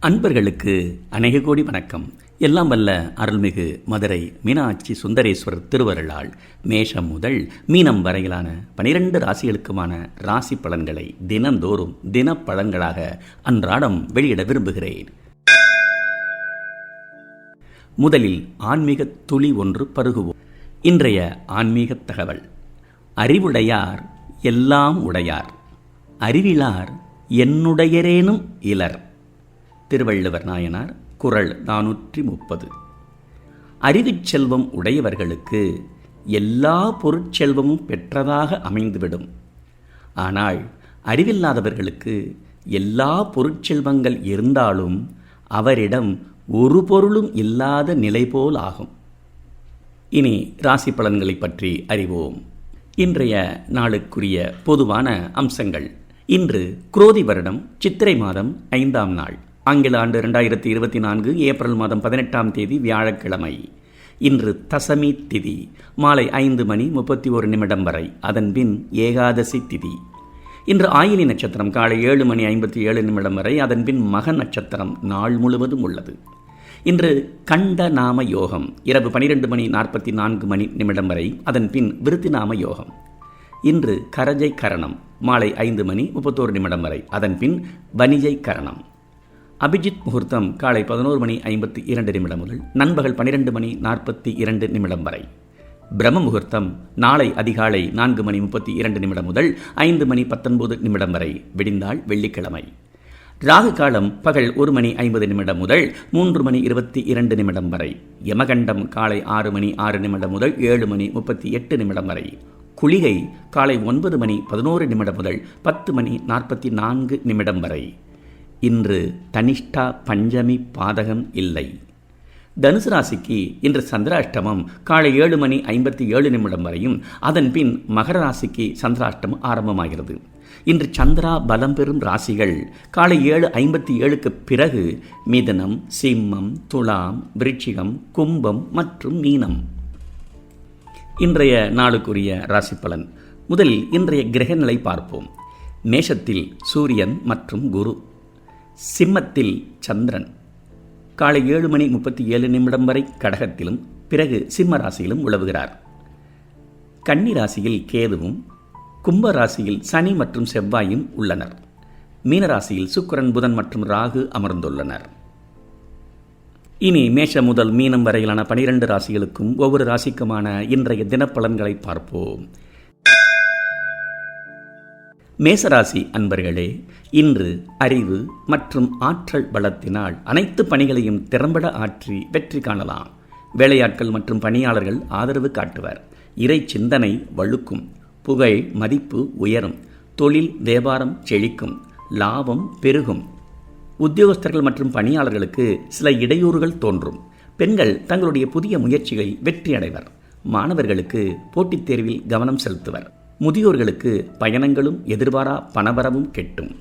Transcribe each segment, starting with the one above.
அன்பர்களுக்கு அநேக கோடி வணக்கம். எல்லாம் வல்ல அருள்மிகு மதுரை மீனாட்சி சுந்தரேஸ்வரர் திருவருளால் மேஷம் முதல் மீனம் வரையிலான பனிரெண்டு ராசிகளுக்குமான ராசி பலன்களை தினந்தோறும் தினப்பலன்களாக அன்றாடம் வெளியிட விரும்புகிறேன். முதலில் ஆன்மீக துளி ஒன்று பருகுவோம். இன்றைய ஆன்மீக தகவல். அறிவுடையார் எல்லாம் உடையார். அறிவிலார் என்னுடையரேனும் இலர். திருவள்ளுவர் நாயனார் குறள் நானூற்றி முப்பது அறிவுச் செல்வம் உடையவர்களுக்கு எல்லா பொருட்செல்வமும் பெற்றதாக அமைந்துவிடும். ஆனால் அறிவில்லாதவர்களுக்கு எல்லா பொருட்செல்வங்கள் இருந்தாலும் அவரிடம் ஒரு பொருளும் இல்லாத நிலை போல் ஆகும். இனி ராசி பலன்களை பற்றி அறிவோம். இன்றைய நாளுக்குரிய பொதுவான அம்சங்கள். இன்று குரோதி வருடம் சித்திரை மாதம் ஐந்தாம் நாள். ஆங்கில ஆண்டு ரெண்டாயிரத்தி இருபத்தி நான்கு ஏப்ரல் மாதம் பதினெட்டாம் தேதி வியாழக்கிழமை. இன்று தசமி திதி மாலை ஐந்து மணி முப்பத்தி ஒரு நிமிடம் வரை அதன் பின் ஏகாதசி திதி. இன்று ஆயிலி நட்சத்திரம் காலை ஏழு மணி ஐம்பத்தி ஏழு நிமிடம் வரை அதன் பின் மக நட்சத்திரம் நாள் முழுவதும் உள்ளது. இன்று கண்ட நாம யோகம் இரவு பனிரெண்டு மணி நாற்பத்தி நான்கு மணி நிமிடம் வரை அதன் பின் விருத்தி நாம யோகம். இன்று கரஜை கரணம் மாலை ஐந்து மணி முப்பத்தோரு நிமிடம் வரை அதன் பின் வணிஜை கரணம். அபிஜித் முகூர்த்தம் காலை பதினோரு மணி ஐம்பத்தி இரண்டு நிமிடம் முதல் நண்பகல் பனிரெண்டு மணி நாற்பத்தி இரண்டு நிமிடம் வரை. பிரம்ம முகூர்த்தம் நாளை அதிகாலை நான்கு மணி முப்பத்தி இரண்டு நிமிடம் முதல் ஐந்து மணி பத்தொன்பது நிமிடம் வரை விடிந்தால் வெள்ளிக்கிழமை. ராகு காலம் பகல் ஒரு மணி ஐம்பது நிமிடம் முதல் மூன்று மணி இருபத்தி இரண்டு நிமிடம் வரை. யமகண்டம் காலை ஆறு மணி ஆறு நிமிடம் முதல் ஏழு மணி முப்பத்தி எட்டு நிமிடம் வரை. குளிகை காலை ஒன்பது மணி பதினோரு நிமிடம் முதல் பத்து மணி நாற்பத்தி நான்கு நிமிடம் வரை. இன்று தனிஷ்டா பஞ்சமி பாதகம் இல்லை. தனுசு ராசிக்கு இன்று சந்திராஷ்டமம். காலை ஏழு மணி ஐம்பத்தி ஏழு நிமிடம் வரையும் அதன் பின் மகர ராசிக்கு சந்திராஷ்டமம் ஆரம்பமாகிறது. இன்று சந்திரா பலம் பெறும் ராசிகள். காலை ஏழு ஐம்பத்தி ஏழுக்கு பிறகு மிதனம் சிம்மம் துலாம் விருட்சிகம் கும்பம் மற்றும் மீனம். இன்றைய நாளுக்குரிய ராசி பலன். முதலில் இன்றைய கிரகநிலை பார்ப்போம். மேஷத்தில் சூரியன் மற்றும் குரு. சிம்மத்தில் சந்திரன். காலை ஏழு மணி முப்பத்தி ஏழு நிமிடம் வரை கடகத்திலும் பிறகு சிம்ம ராசியிலும் உழவுகிறார். கன்னி ராசியில் கேதுவும் கும்ப ராசியில் சனி மற்றும் செவ்வாயும் உள்ளனர். மீனராசியில் சுக்கரன் புதன் மற்றும் ராகு அமர்ந்துள்ளனர். இனி மேஷ முதல் மீனம் வரையிலான பனிரெண்டு ராசிகளுக்கும் ஒவ்வொரு ராசிக்குமான இன்றைய தினப்பலன்களை பார்ப்போம். மேசராசி அன்பர்களே இன்று அறிவு மற்றும் ஆற்றல் பலத்தினால் அனைத்து பணிகளையும் திறம்பட ஆற்றி வெற்றி காணலாம். வேலையாட்கள் மற்றும் பணியாளர்கள் ஆதரவு காட்டுவர். இறை சிந்தனை வழுக்கும். புகழ் மதிப்பு உயரும். தொழில் வியாபாரம் செழிக்கும். லாபம் பெருகும். உத்தியோகஸ்தர்கள் மற்றும் பணியாளர்களுக்கு சில இடையூறுகள் தோன்றும். பெண்கள் தங்களுடைய புதிய முயற்சிகளில் வெற்றியடைவர். மாணவர்களுக்கு போட்டித் தேர்வில் கவனம் செலுத்துவர். முதியோர்களுக்கு பயணங்களும் எதிர்பாரா பணவரவும் கெட்டும்.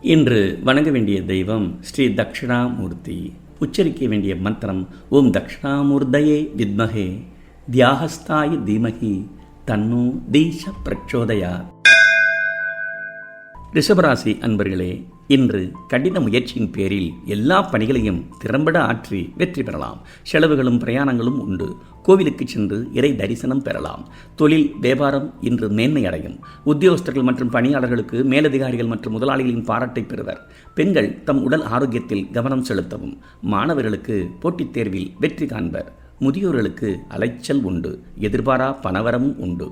இன்று வணங்க வேண்டிய தெய்வம் ஸ்ரீ தக்ஷணாமூர்த்தி. உச்சரிக்க வேண்டிய மந்திரம் ஓம் தக்ஷணாமூர்த்தயே வித்மகே. தியாகஸ்தாய தீமகி தன்னோ தீஷ பிரச்சோதயா ரிஷபராசி அன்பர்களே இன்று கடின முயற்சியின் பேரில் எல்லா பணிகளையும் திறம்பட ஆற்றி வெற்றி பெறலாம். செலவுகளும் பிரயாணங்களும் உண்டு. கோவிலுக்கு சென்று இறை தரிசனம் பெறலாம். தொழில் வியாபாரம் இன்று மேன்மை அடையும். உத்தியோகஸ்தர்கள் மற்றும் பணியாளர்களுக்கு மேலதிகாரிகள் மற்றும் முதலாளிகளின் பாராட்டை பெறுவர். பெண்கள் தம் உடல் ஆரோக்கியத்தில் கவனம் செலுத்தவும் மாணவர்களுக்கு போட்டித் தேர்வில் வெற்றி காண்பர். முதியோர்களுக்கு அலைச்சல் உண்டு. எதிர்பாரா பணவரமும் உண்டு.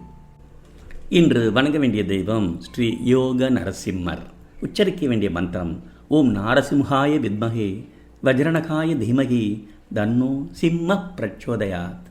இன்று வணங்க வேண்டிய தெய்வம் ஸ்ரீ யோக நரசிம்மர். உச்சரிக்க வேண்டிய மந்திரம் ஓம் நாரசிம்ஹாய வித்மகே வஜ்ரணகாய தீமகி தன்னோ சிம்ம பிரச்சோதயாத்.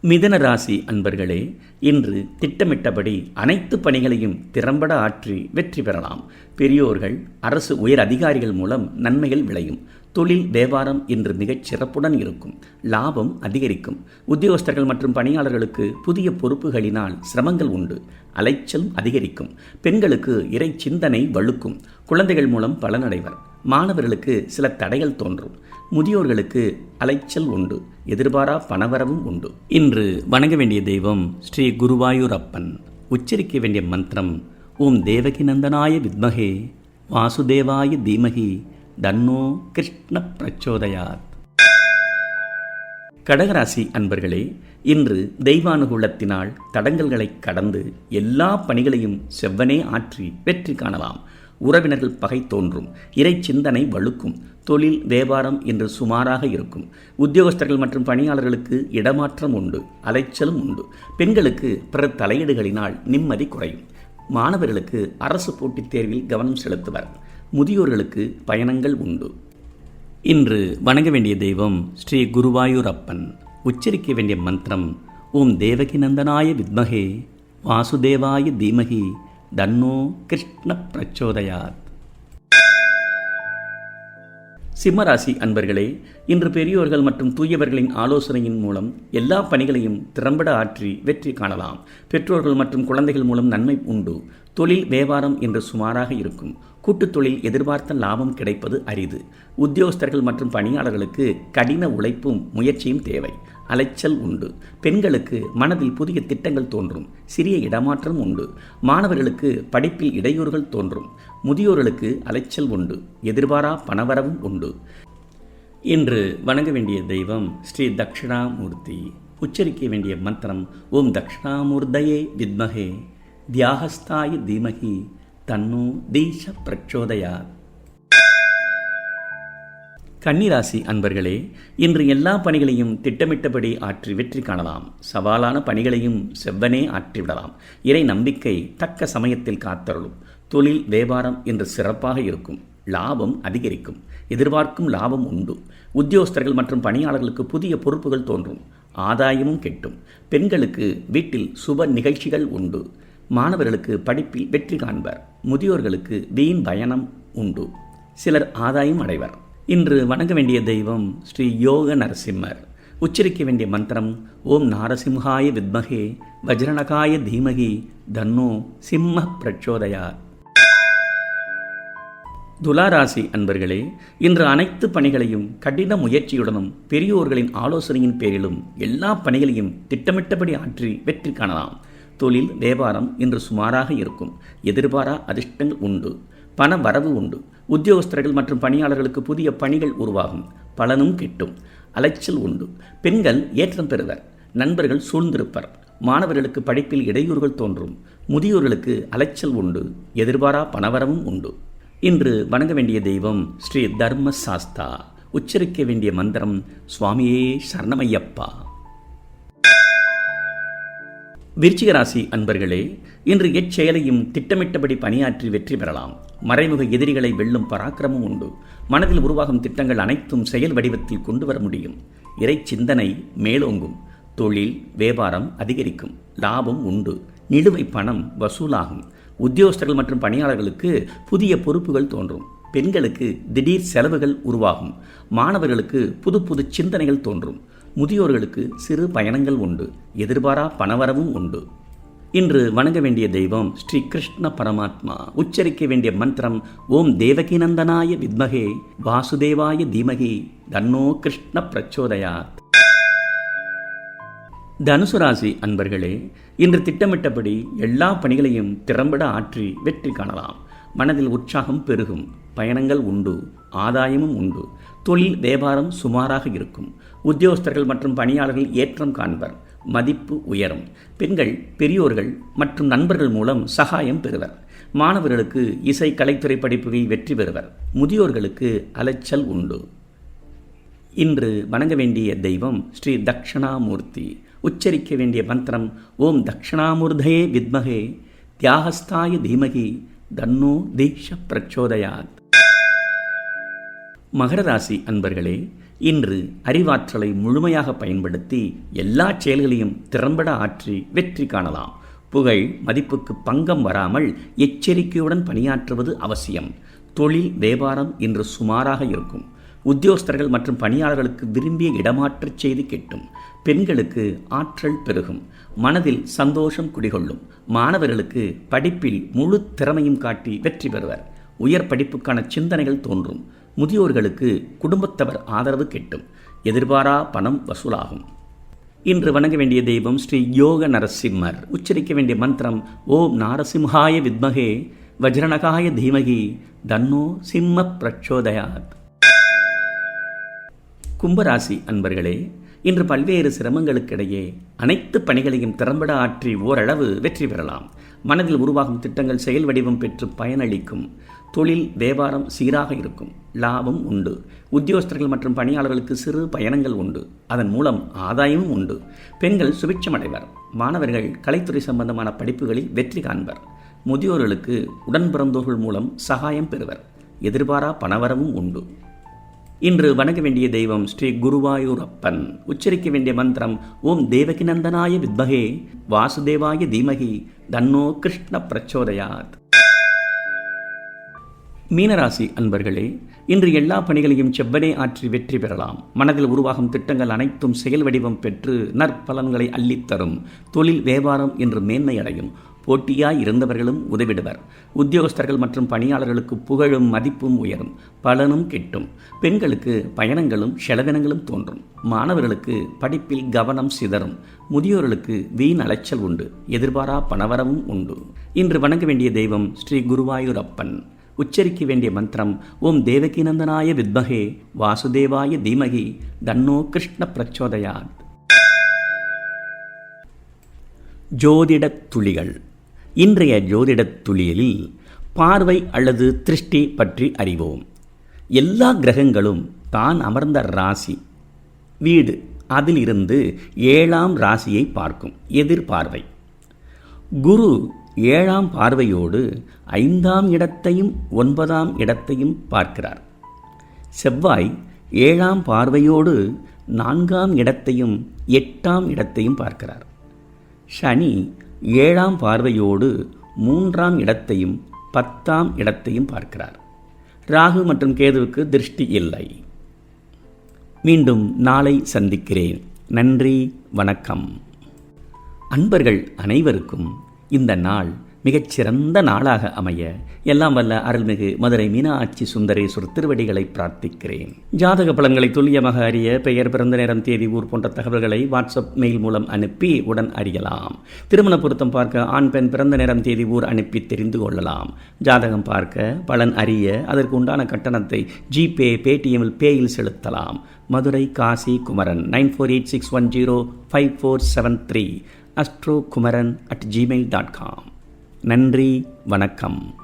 மிதன ராசி அன்பர்களே இன்று திட்டமிட்டபடி அனைத்து பணிகளையும் திறம்பட ஆற்றி வெற்றி பெறலாம். பெரியோர்கள் அரசு உயர் அதிகாரிகள் மூலம் நன்மைகள் விளையும். தொழில் வியாபாரம் இன்று மிகச் சிறப்புடன் இருக்கும். லாபம் அதிகரிக்கும். உத்தியோகஸ்தர்கள் மற்றும் பணியாளர்களுக்கு புதிய பொறுப்புகளினால் சிரமங்கள் உண்டு. அலைச்சல் அதிகரிக்கும். பெண்களுக்கு இறை சிந்தனை வழுக்கும். குழந்தைகள் மூலம் பலனடைவர். மாணவர்களுக்கு சில தடைகள் தோன்றும். முதியோர்களுக்கு அலைச்சல் உண்டு. எதிர்பாரா பணவரவும் உண்டு. இன்று வணங்க வேண்டிய தெய்வம் ஸ்ரீ குருவாயூரப்பன். உச்சரிக்க வேண்டிய மந்திரம் ஓம் தேவகி நந்தனாய வித்மகே வாசுதேவாய தீமகி தன்னோ கிருஷ்ண பிரச்சோதயாத். கடகராசி அன்பர்களே இன்று தெய்வானுகூலத்தினால் தடங்கல்களை கடந்து எல்லா பணிகளையும் செவ்வனே ஆற்றி வெற்றி காணலாம். உறவினர்கள் பகை தோன்றும் இறை சிந்தனை வலுக்கும் தொழில் வியாபாரம் என்று சுமாராக இருக்கும். உத்தியோகஸ்தர்கள் மற்றும் பணியாளர்களுக்கு இடமாற்றம் உண்டு அலைச்சலும் உண்டு. பெண்களுக்கு பிற தலையீடுகளினால் நிம்மதி குறையும். மாணவர்களுக்கு அரசு போட்டித் தேர்வில் கவனம் செலுத்துவர். முதியோர்களுக்கு பயணங்கள் உண்டு. இன்று வணங்க வேண்டிய தெய்வம் ஸ்ரீ குருவாயூரப்பன். உச்சரிக்க வேண்டிய மந்திரம் ஓம் தேவகி நந்தனாய வித்மகே வாசுதேவாய தீமகி தன்னோ கிருஷ்ண பிரச்சோதயாத். சிம்மராசி அன்பர்களே இன்று பெரியோர்கள் மற்றும் தூயவர்களின் ஆலோசனையின் மூலம் எல்லா பணிகளையும் திறம்பட ஆற்றி வெற்றி காணலாம். பெற்றோர்கள் மற்றும் குழந்தைகள் மூலம் நன்மை உண்டு. தொழில் வியாபாரம் என்று சுமாராக இருக்கும். கூட்டுத் தொழில் எதிர்பார்த்த லாபம் கிடைப்பது அரிது. உத்தியோகஸ்தர்கள் மற்றும் பணியாளர்களுக்கு கடின உழைப்பும் முயற்சியும் தேவை. அலைச்சல் உண்டு. பெண்களுக்கு மனதில் புதிய திட்டங்கள் தோன்றும். சிறிய இடமாற்றம் உண்டு. மாணவர்களுக்கு படிப்பில் இடையூறுகள் தோன்றும். முதியோர்களுக்கு அலைச்சல் உண்டு. எதிர்பாரா பணவரவும் உண்டு. இன்று வணங்க வேண்டிய தெய்வம் ஸ்ரீ தக்ஷணாமூர்த்தி. உச்சரிக்க வேண்டிய மந்திரம் ஓம் தக்ஷணாமூர்த்தயே வித்மகே தியாகஸ்தாய தீமகி தன்னு தீஷ பிரச்சோதயா. கன்னிராசி அன்பர்களே இன்று எல்லா பணிகளையும் திட்டமிட்டபடி ஆற்றி வெற்றி காணலாம். சவாலான பணிகளையும் செவ்வனே ஆற்றிவிடலாம் இறை நம்பிக்கை தக்க சமயத்தில் காத்தருளும். தொழில் வியாபாரம் இன்று சிறப்பாக இருக்கும். லாபம் அதிகரிக்கும். எதிர்பார்க்கும் லாபம் உண்டு. உத்தியோகஸ்தர்கள் மற்றும் பணியாளர்களுக்கு புதிய பொறுப்புகள் தோன்றும். ஆதாயமும் கெட்டும். பெண்களுக்கு வீட்டில் சுப நிகழ்ச்சிகள் உண்டு. மாணவர்களுக்கு படிப்பில் வெற்றி காண்பர். முதியோர்களுக்கு வீண் பயணம் உண்டு. சிலர் ஆதாயம் அடைவர். இன்று வணங்க வேண்டிய தெய்வம் ஸ்ரீ யோக நரசிம்மர். உச்சரிக்க வேண்டிய மந்திரம் ஓம் நாரசிம்ஹாய வித்மகே வஜ்ரணகாய தீமகி தன்னோ சிம்ம பிரச்சோதயார் துலாராசி அன்பர்களே இன்று அனைத்து பணிகளையும் கடின முயற்சியுடனும் பெரியோர்களின் ஆலோசனையின் பேரிலும் எல்லா பணிகளையும் திட்டமிட்டபடி ஆற்றி வெற்றி காணலாம். தொழில் வியாபாரம் இன்று சுமாராக இருக்கும். எதிர்பாரா அதிர்ஷ்டங்கள் உண்டு. பண வரவு உண்டு. உத்தியோகஸ்தர்கள் மற்றும் பணியாளர்களுக்கு புதிய பணிகள் உருவாகும். பலனும் கிட்டும். அலைச்சல் உண்டு. பெண்கள் ஏற்றம் பெறுவர். நண்பர்கள் சூழ்ந்திருப்பர். மாணவர்களுக்கு படிப்பில் இடையூறுகள் தோன்றும். முதியோர்களுக்கு அலைச்சல் உண்டு. எதிர்பாரா பணவரவும் உண்டு. இன்று வணங்க வேண்டிய தெய்வம் ஸ்ரீ தர்ம சாஸ்தா. உச்சரிக்க வேண்டிய மந்திரம் சுவாமியே சரணமையப்பா. விருச்சிக ராசி அன்பர்களே இன்று எச்செயலையும் திட்டமிட்டபடி பணியாற்றி வெற்றி பெறலாம். மறைமுக எதிரிகளை வெல்லும் பராக்கிரமும் உண்டு. மனதில் உருவாகும் திட்டங்கள் அனைத்தும் செயல் வடிவத்தில் கொண்டு வர முடியும். இறை சிந்தனை மேலோங்கும். தொழில் வியாபாரம் அதிகரிக்கும். லாபம் உண்டு. நிலுவை பணம் வசூலாகும். உத்தியோகஸ்தர்கள் மற்றும் பணியாளர்களுக்கு புதிய பொறுப்புகள் தோன்றும். பெண்களுக்கு திடீர் செலவுகள் உருவாகும். மாணவர்களுக்கு புது புது சிந்தனைகள் தோன்றும். முதியோர்களுக்கு சிறு பயணங்கள் உண்டு எதிர்பாரா பணவரவும் உண்டு. இன்று வணங்க வேண்டிய தெய்வம் ஸ்ரீ கிருஷ்ண பரமாத்மா. உச்சரிக்க வேண்டிய மந்திரம் ஓம் தேவகிநந்தனாய வித்மகே வாசுதேவாய தீமகி தன்னோ கிருஷ்ண பிரச்சோதயாத். தனுசு ராசி அன்பர்களே இன்று திட்டமிட்டபடி எல்லா பணிகளையும் திறம்பட ஆற்றி வெற்றி காணலாம். மனதில் உற்சாகம் பெருகும் பயணங்கள் உண்டு ஆதாயமும் உண்டு. தொழில் வியாபாரம் சுமாராக இருக்கும். உத்தியோகஸ்தர்கள் மற்றும் பணியாளர்கள் ஏற்றம் காண்பர். மதிப்பு உயரும். பெண்கள் பெரியோர்கள் மற்றும் நண்பர்கள் மூலம் சகாயம் பெறுவர். மாணவர்களுக்கு இசை கலைத்துறை படிப்புகளில் வெற்றி பெறுவர். முதியோர்களுக்கு அலைச்சல் உண்டு. இன்று வணங்க வேண்டிய தெய்வம் ஸ்ரீ தக்ஷணாமூர்த்தி. உச்சரிக்க வேண்டிய மந்திரம் ஓம் தக்ஷணாமூர்தயே வித்மகே தியாகஸ்தாய தீமகி தன்னோ தீஷ பிரச்சோதயாத். மகர ராசி அன்பர்களே இன்று அறிவாற்றலை முழுமையாக பயன்படுத்தி எல்லா செயல்களையும் திறம்பட ஆற்றி வெற்றி காணலாம். புகழ் மதிப்புக்கு பங்கம் வராமல் எச்சரிக்கையுடன் பணியாற்றுவது அவசியம். தொழில் வியாபாரம் இன்று சுமாராக இருக்கும். உத்தியோகஸ்தர்கள் மற்றும் பணியாளர்களுக்கு விரும்பிய இடமாற்றச் செய்தி கிட்டும். பெண்களுக்கு ஆற்றல் பெருகும். மனதில் சந்தோஷம் குடிகொள்ளும். மாணவர்களுக்கு படிப்பில் முழு திறமையும் காட்டி வெற்றி பெறுவர். உயர் படிப்புக்கான சிந்தனைகள் தோன்றும். முதியோர்களுக்கு குடும்பத்தவர் ஆதரவு கிட்டும். எதிர்பாரா பணம் வசூலாகும். இன்று வணங்க வேண்டிய தெய்வம் ஸ்ரீ யோக நரசிம்மர். உச்சரிக்க வேண்டிய மந்திரம் ஓம் நாரசிம்ஹாய வித்மகே வஜ்ரணகாய தீமகி தன்னோ சிம்ம பிரச்சோதயாத். கும்பராசி அன்பர்களே இன்று பல்வேறு சிரமங்களுக்கிடையே அனைத்து பணிகளையும் திறம்பட ஆற்றி ஓரளவு வெற்றி பெறலாம். மனதில் உருவாகும் திட்டங்கள் செயல் வடிவம் பெற்று பயனளிக்கும். தொழில் வியாபாரம் சீராக இருக்கும். லாபம் உண்டு. உத்தியோகஸ்தர்கள் மற்றும் பணியாளர்களுக்கு சிறு பயணங்கள் உண்டு. அதன் மூலம் ஆதாயமும் உண்டு. பெண்கள் சுபிட்சமடைவர் மாணவர்கள் கலைத்துறை சம்பந்தமான படிப்புகளில் வெற்றி காண்பர். முதியோர்களுக்கு உடன்பிறந்தோர்கள் மூலம் சகாயம் பெறுவர். எதிர்பாரா பணவரவும் உண்டு. இன்று வணங்க வேண்டிய தெய்வம் ஸ்ரீ குருவாயூரப்பன். உச்சரிக்க வேண்டிய மந்திரம் ஓம் தேவகிநந்தனாய வித்மகே வாசுதேவாய தீமகி தன்னோ கிருஷ்ண பிரச்சோதயாத். மீனராசி அன்பர்களே இன்று எல்லா பணிகளையும் செவ்வனே ஆற்றி வெற்றி பெறலாம். மனதில் உருவாகும் திட்டங்கள் அனைத்தும் செயல் வடிவம் பெற்று நற்பலன்களை அள்ளித்தரும். தொழில் வியாபாரம் என்று மேன்மை அடையும். போட்டியாய் இருந்தவர்களும் உதவிடுவர். உத்தியோகஸ்தர்கள் மற்றும் பணியாளர்களுக்கு புகழும் மதிப்பும் உயரும் பலனும் கிட்டும். பெண்களுக்கு பயணங்களும் செலவினங்களும் தோன்றும். மாணவர்களுக்கு படிப்பில் கவனம் சிதறும். முதியோர்களுக்கு வீண் அலைச்சல் உண்டு. எதிர்பாரா பணவரவும் உண்டு. இன்று வணங்க வேண்டிய தெய்வம் ஸ்ரீ குருவாயூரப்பன். உச்சரிக்க வேண்டிய மந்திரம் ஓம் தேவகிநந்தனாய வித்மகே வாசுதேவாய தீமகி தன்னோ கிருஷ்ண பிரச்சோதயாத். ஜோதிடத் துளிகள் இன்றைய ஜோதிடத் துளியலில் பார்வை அல்லது திருஷ்டி பற்றி அறிவோம். எல்லா கிரகங்களும் தான் அமர்ந்த ராசி. வீடு அதிலிருந்து ஏழாம் ராசியை பார்க்கும் எதிர்பார்வை குரு ஏழாம் பார்வையோடு ஐந்தாம் இடத்தையும் ஒன்பதாம் இடத்தையும் பார்க்கிறார். செவ்வாய் ஏழாம் பார்வையோடு நான்காம் இடத்தையும் எட்டாம் இடத்தையும் பார்க்கிறார். சனி ஏழாம் பார்வையோடு மூன்றாம் இடத்தையும் பத்தாம் இடத்தையும் பார்க்கிறார். ராகு மற்றும் கேதுவுக்கு திருஷ்டி இல்லை. மீண்டும் நாளை சந்திக்கிறேன். நன்றி வணக்கம். அன்பர்கள் அனைவருக்கும் இந்த நாள் மிகச்சிறந்த நாளாக அமைய எல்லாம் வல்ல அருள்மிகு மதுரை மீனாட்சி சுந்தரேஸ்வர் திருவடிகளை பிரார்த்திக்கிறேன். ஜாதக பலன்களை துல்லியமாக அறிய பெயர் பிறந்த நேரம் தேதி ஊர் போன்ற தகவல்களை வாட்ஸ்அப் மெயில் மூலம் அனுப்பி உடன் அறியலாம். திருமண பொருத்தம் பார்க்க ஆண் பெண் பிறந்த நேரம் தேதி ஊர் அனுப்பி தெரிந்து கொள்ளலாம். ஜாதகம் பார்க்க பலன் அறிய அதற்கு உண்டான கட்டணத்தை ஜிபே பேடிஎம்மில் பேயில் செலுத்தலாம். Madurai Kasi Kumaran nine four eight six one zero five four seven three astro Kumaran at Gmail dot com. நன்றி வணக்கம்.